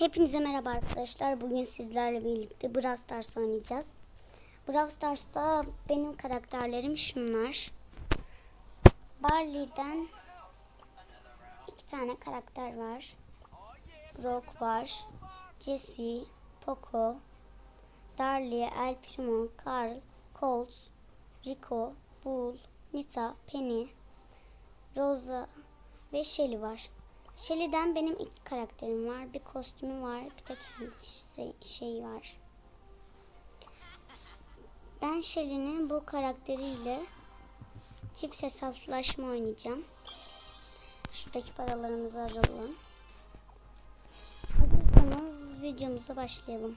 Hepinize merhaba arkadaşlar. Bugün sizlerle birlikte Brawl Stars oynayacağız. Brawl Stars'ta benim karakterlerim şunlar. Barley'den iki tane karakter var. Brock var. Jesse, Poco, Darlie, El Primo, Carl, Colt, Rico, Bull, Nita, Penny, Rosa ve Shelly var. Shelly'den benim iki karakterim var. Bir kostümü var, bir de kendi şey, şeyi var. Ben Shelly'nin bu karakteriyle çift hesaplaşma oynayacağım. Şuradaki paralarımızı alalım. Hazırsanız videomuza başlayalım.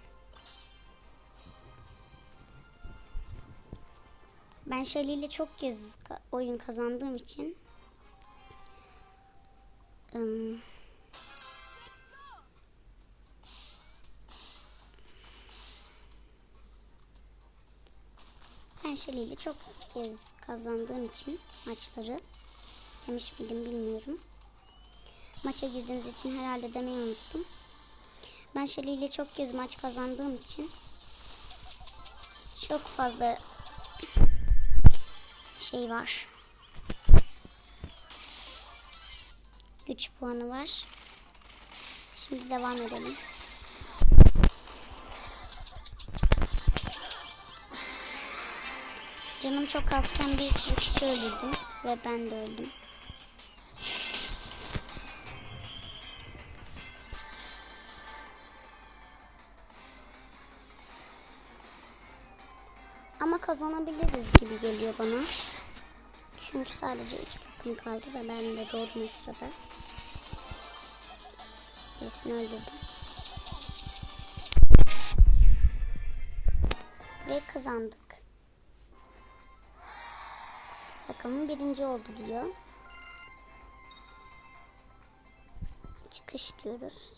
Ben Shelly ile çok kez oyun kazandığım için ım, ben Shelly ile çok kez kazandığım için maçları demiş miydim bilmiyorum. Maça girdiğiniz için herhalde demeyi unuttum. Ben Shelly ile çok kez maç kazandığım için çok fazla şey var. Güç puanı var. Şimdi devam edelim. Canım çok azken bir sürü kişi öldürdüm ve ben de öldüm. Ama kazanabiliriz gibi geliyor bana. Çünkü sadece iki takım kaldı ve ben de doğdum o sırada. Birisini öldürdüm. Ve kazandık. Takımın birinci oldu diyor. Çıkış diyoruz.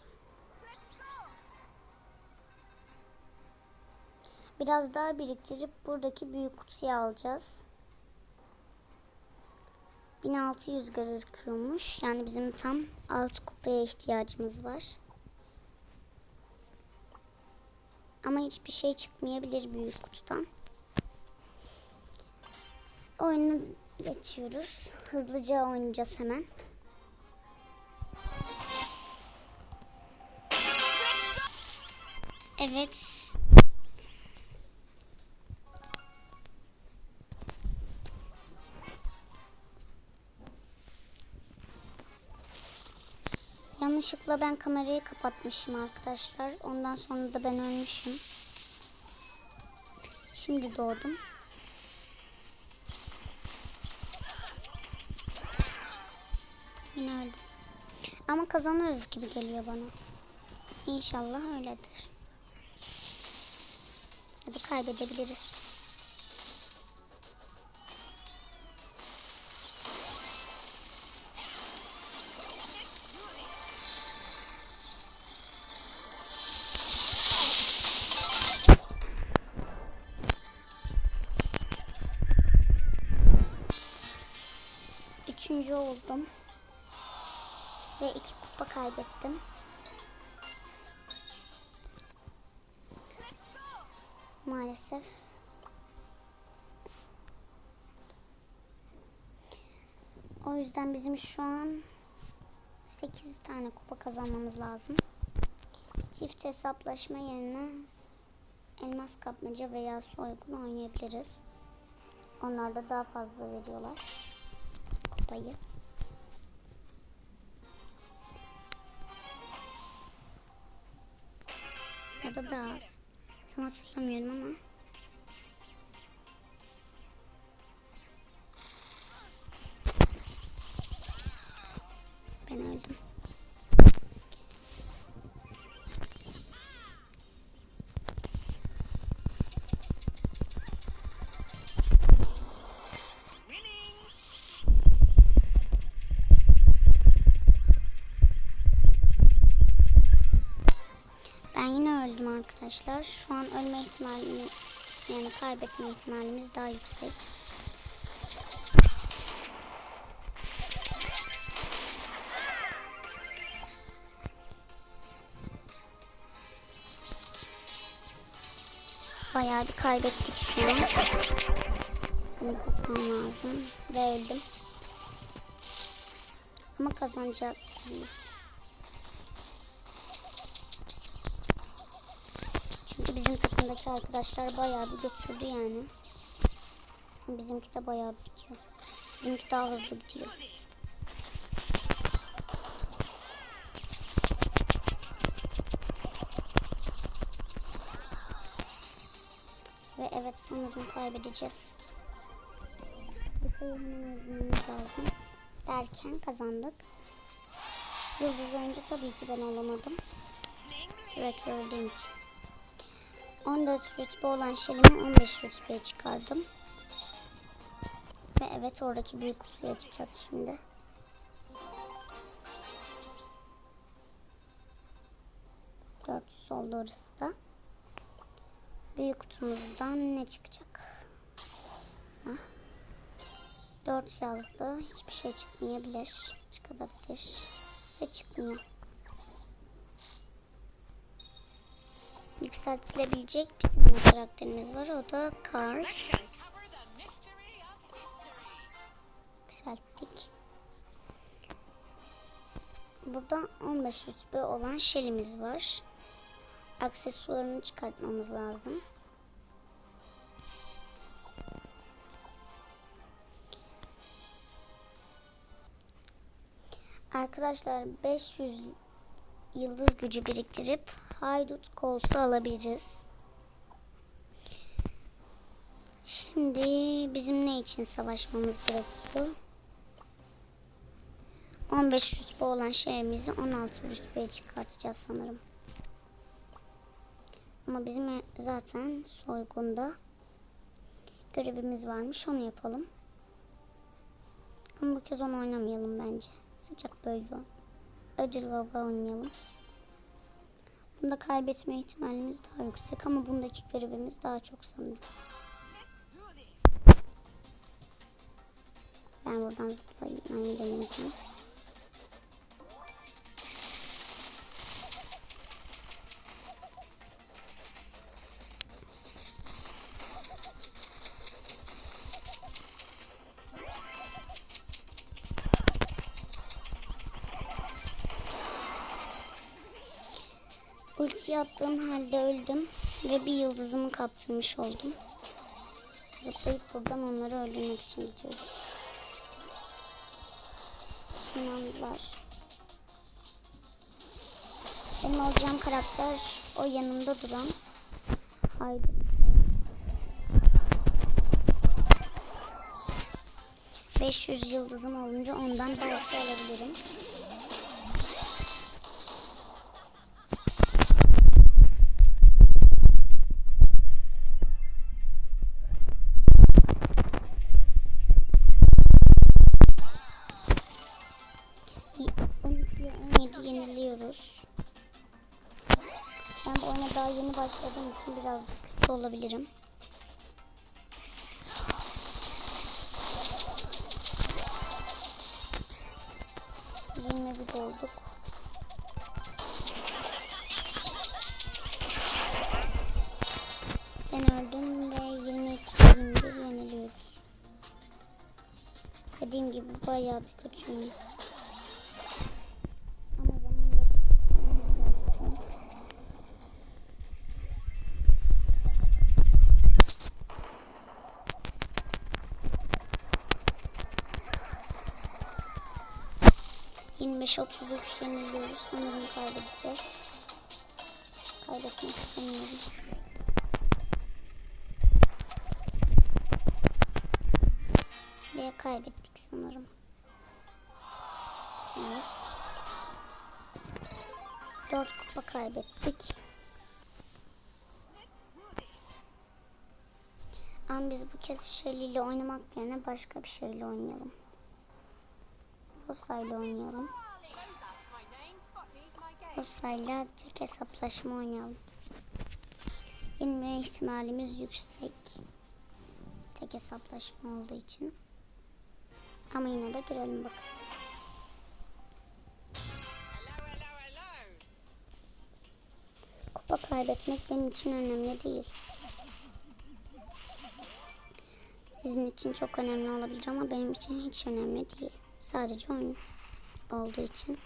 Biraz daha biriktirip buradaki büyük kutuyu alacağız. 1600 gözüküyormuş. Yani bizim tam 6 kupaya ihtiyacımız var. Ama hiçbir şey çıkmayabilir büyük kutudan. Oyunu geçiyoruz. Hızlıca oynayacağız hemen. Evet. Yanlışlıkla ben kamerayı kapatmışım arkadaşlar. Ondan sonra da ben ölmüşüm. Şimdi doğdum. Yine öldüm. Ama kazanırız gibi geliyor bana. İnşallah öyledir. Hadi kaybedebiliriz. Üçüncü oldum. Ve iki kupa kaybettim. Maalesef. O yüzden bizim şu an 8 tane kupa kazanmamız lazım. Çift hesaplaşma yerine elmas kapmaca veya soygun oynayabiliriz. Onlar da daha fazla veriyorlar kupayı. Ya da daha az. Tam hatırlamıyorum ama. Ben öldüm. arkadaşlar. Şu an ölme ihtimalimiz yani kaybetme ihtimalimiz daha yüksek. Bayağı bir kaybettik şu an. Bunu kapmam lazım. Ve öldüm. Ama kazanacağız. Bizim takımdaki arkadaşlar bayağı bir götürdü yani. Bizimki de bayağı bir gidiyor. Bizimki daha hızlı gidiyor. Ve evet sanırım kaybedeceğiz. Öldürmemiz lazım. Derken kazandık. Yıldız oyuncu tabii ki ben olamadım. Sürekli öldüğüm için. 14 rütbe olan şelimi 15 rütbeye çıkardım. Ve evet oradaki büyük kutuyu açacağız şimdi. Dört oldu orası da. Büyük kutumuzdan ne çıkacak? Hah. 4 yazdı. Hiçbir şey çıkmayabilir. Çıkabilir. Ve çıkmıyor. Yükseltilebilecek bir tane karakterimiz var. O da Carl. Yükselttik. Burada 15 rütbe olan Shelly'miz var. Aksesuarını çıkartmamız lazım. Arkadaşlar 500 yıldız gücü biriktirip haydut kolsu alabiliriz. Şimdi bizim ne için savaşmamız gerekiyor? 15 rütbe olan şeyimizi 16 rütbeye çıkartacağız sanırım. Ama bizim zaten soygunda görevimiz varmış. Onu yapalım. Ama bu kez onu oynamayalım bence. Sıcak bölge ödül hava oynayalım. Bunda kaybetme ihtimalimiz daha yüksek ama bundaki görevimiz daha çok sanırım. Ben buradan zıplamayı deneyeceğim. Ulti attığım halde öldüm ve bir yıldızımı kaptırmış oldum. Zıplayıp buradan onları öldürmek için gidiyoruz. Işınlandılar. Benim alacağım karakter o yanımda duran. Haydi. ...500 yıldızım olunca ondan belki alabilirim. Başladığım için biraz kötü olabilirim. Yirmi bir olduk. Ben öldüm ve 22 21 yeniliyoruz. Dediğim gibi bayağı bir kötüyüm. 25-33 yeniliyoruz. Sanırım kaybedeceğiz. Kaybetmek istemiyorum. Ve kaybettik sanırım. Evet. 4 kupa kaybettik. Ama biz bu kez Shelly ile oynamak yerine başka bir şeyle oynayalım. Rosa ile oynayalım. Rosa ile tek hesaplaşma oynayalım. Yenme ihtimalimiz yüksek. Tek hesaplaşma olduğu için. Ama yine de görelim bakalım. Kupa kaybetmek benim için önemli değil. Sizin için çok önemli olabilir ama benim için hiç önemli değil. Sadece oyun olduğu için.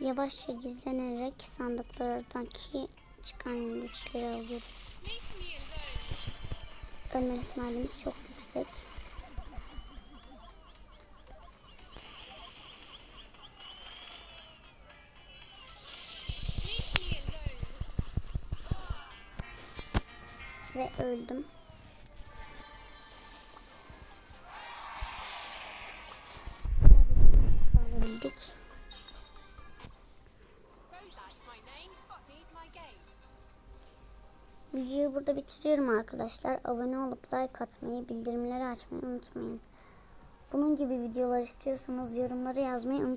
Yavaşça gizlenerek sandıklardaki çıkan güçleri alıyoruz. Ölme ihtimalimiz çok yüksek. Ve öldüm. Alabildik. Videoyu burada bitiriyorum arkadaşlar. Abone olup like atmayı, bildirimleri açmayı unutmayın. Bunun gibi videolar istiyorsanız yorumları yazmayı unutmayın.